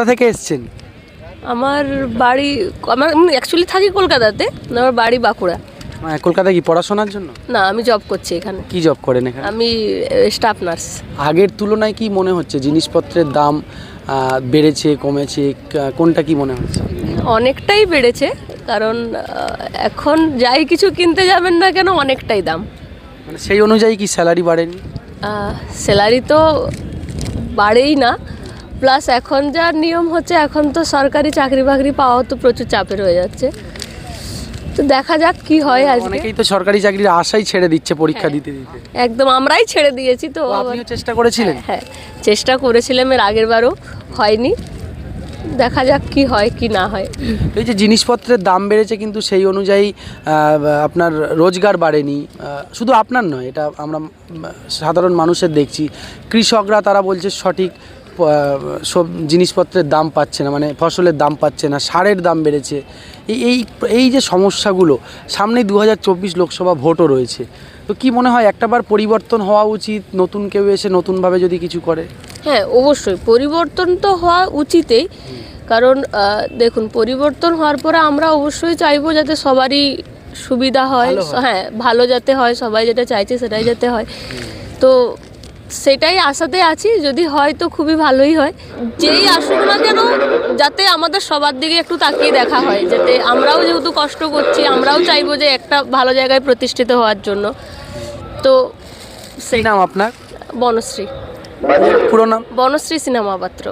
কোথা থেকে এসছেন? আমার বাড়ি আমার অ্যাকচুয়ালি থাকি কলকাতাতে আমার বাড়ি বাঁকুড়া। মানে কলকাতায় কি পড়াশোনার জন্য? না আমি জব করছি এখানে। কি জব করেন এখানে? আমি স্টাফ নার্স আগের তুলনায় কি মনে হচ্ছে? জিনিসপত্রের দাম বেড়েছে কমেছে কোনটা কি মনে হচ্ছে? অনেকটাই বেড়েছে কারণ এখন যাই কিছু কিনতে যাবেন না কেন অনেকটাই দাম। মানে সেই অনুযায়ী কি স্যালারি বাড়েনি? স্যালারি তো বাড়েই না প্লাস এখন যা নিয়ম হচ্ছে এখন তো সরকারি চাকরি বাকরি পাওয়াও তো প্রচুর চাপের হয়ে যাচ্ছে। তো দেখা যাক কি হয় আজকে। অনেকেই তো সরকারি চাকরির আশাই ছেড়ে দিচ্ছে পরীক্ষা হ্যাঁ। দিতে দিতে। একদম আমরাই ছেড়ে দিয়েছি তো। আপনিও চেষ্টা করেছিলেন? হ্যাঁ চেষ্টা করেছিলাম এর আগের বারও হয়নি। দেখা যাক কি হয় কি না হয়। এই যে জিনিসপত্রের দাম বেড়েছে কিন্তু সেই অনুযায়ী আপনার রোজগার বাড়েনি। শুধু আপনার নয় এটা আমরা সাধারণ মানুষের দেখছি। কৃষকরা তারা বলছে সঠিক সব জিনিসপত্রের দাম পাচ্ছে না মানে ফসলের দাম পাচ্ছে না সারের দাম বেড়েছে। এই এই এই যে সমস্যাগুলো সামনেই দু হাজার চব্বিশ লোকসভা ভোটও রয়েছে। তো কি মনে হয় একটাবার পরিবর্তন হওয়া উচিত নতুন কেউ এসে নতুনভাবে যদি কিছু করে? হ্যাঁ অবশ্যই। পরিবর্তন তো হওয়া উচিতই কারণ দেখুন পরিবর্তন হওয়ার পরে আমরা অবশ্যই চাইব যাতে সবারই সুবিধা হয়। হ্যাঁ ভালো যাতে হয় সবাই যেটা চাইছে সেটাই যাতে হয়। তো সেটাই আশাতে আছি যদি হয় তো খুবই ভালোই হয়। যেই আসুক না কেন যাতে আমাদের সবার দিকে একটু তাকিয়ে দেখা হয় যাতে আমরাও যেহেতু কষ্ট করছি আমরাও চাইব যে একটা ভালো জায়গায় প্রতিষ্ঠিত হওয়ার জন্য। তো সেই নাম আপনার? বনশ্রী। পুরো নাম? বনশ্রী সিনেমা পাত্র